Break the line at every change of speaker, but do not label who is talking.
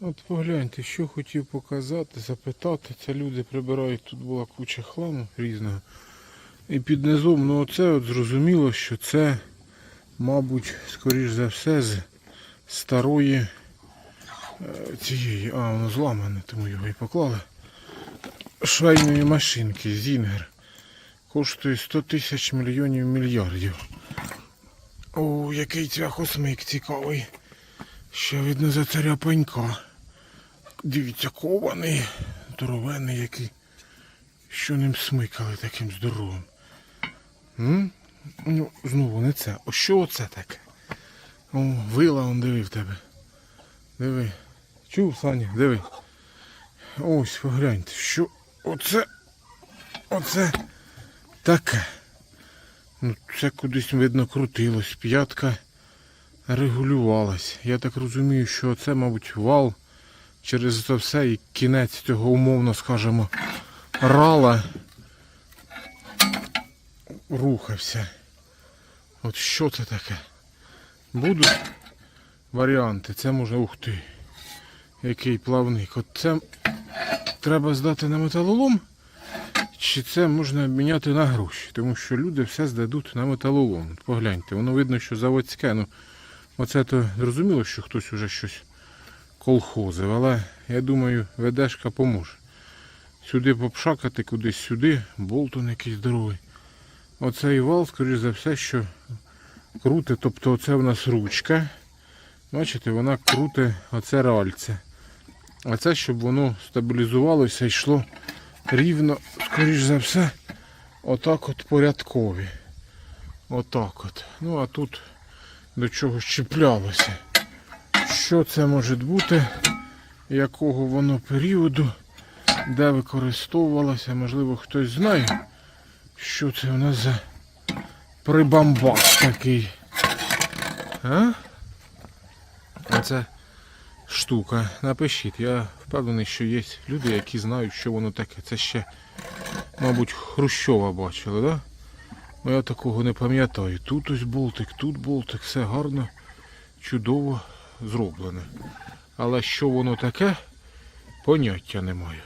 От погляньте, що хотів показати, запитати. Це люди прибирають, тут була куча хламу різного. І під низом, ну оце от зрозуміло, що це, мабуть, скоріш за все, з старої е, цієї, а воно зламане, тому його і поклали. Швейної машинки Зінгер. Коштує 100 тисяч мільйонів мільярдів. О, який цвяхосмик цікавий. Ще видно за царя пенька. Дивіться, кований, здоровенний який. Що ним смикали таким здоровим? М? Ну, знову не це. О, що оце таке? О, вила он диви в тебе. Диви. Чув, Саня, диви. Ось, погляньте, що оце. Оце таке. Ну, це кудись, видно, крутилось. П'ятка регулювалась. Я так розумію, що це, мабуть, вал через це все і кінець цього умовно, скажімо, рала рухався. От що це таке? Будуть варіанти. Це може, ух ти, який плавник. От це треба здати на металолом. Чи це можна обміняти на гроші? Тому що люди все здадуть на металолом. Погляньте, воно видно, що заводське. Ну, оце то зрозуміло, що хтось уже щось колхозив, але я думаю, ведешка поможе. Сюди попшакати, кудись сюди, болтон якийсь здоровий. Оцей вал, скоріш за все, що круте, тобто оце в нас ручка. Бачите, вона круте оце ральце. А це, щоб воно стабілізувалося йшло рівно, скоріш за все, отак от порядкові. Отак от. Ну а тут до чого щеплялося. Що це може бути? Якого воно періоду, де використовувалося, можливо, хтось знає, що це у нас за прибамбас такий. А? Оце штука. Напишіть, я впевнений, що є люди, які знають, що воно таке. Це ще, мабуть, Хрущова бачили, да? Ну я такого не пам'ятаю. Тут ось болтик, тут болтик, все гарно, чудово зроблене. Але що воно таке, поняття не маю.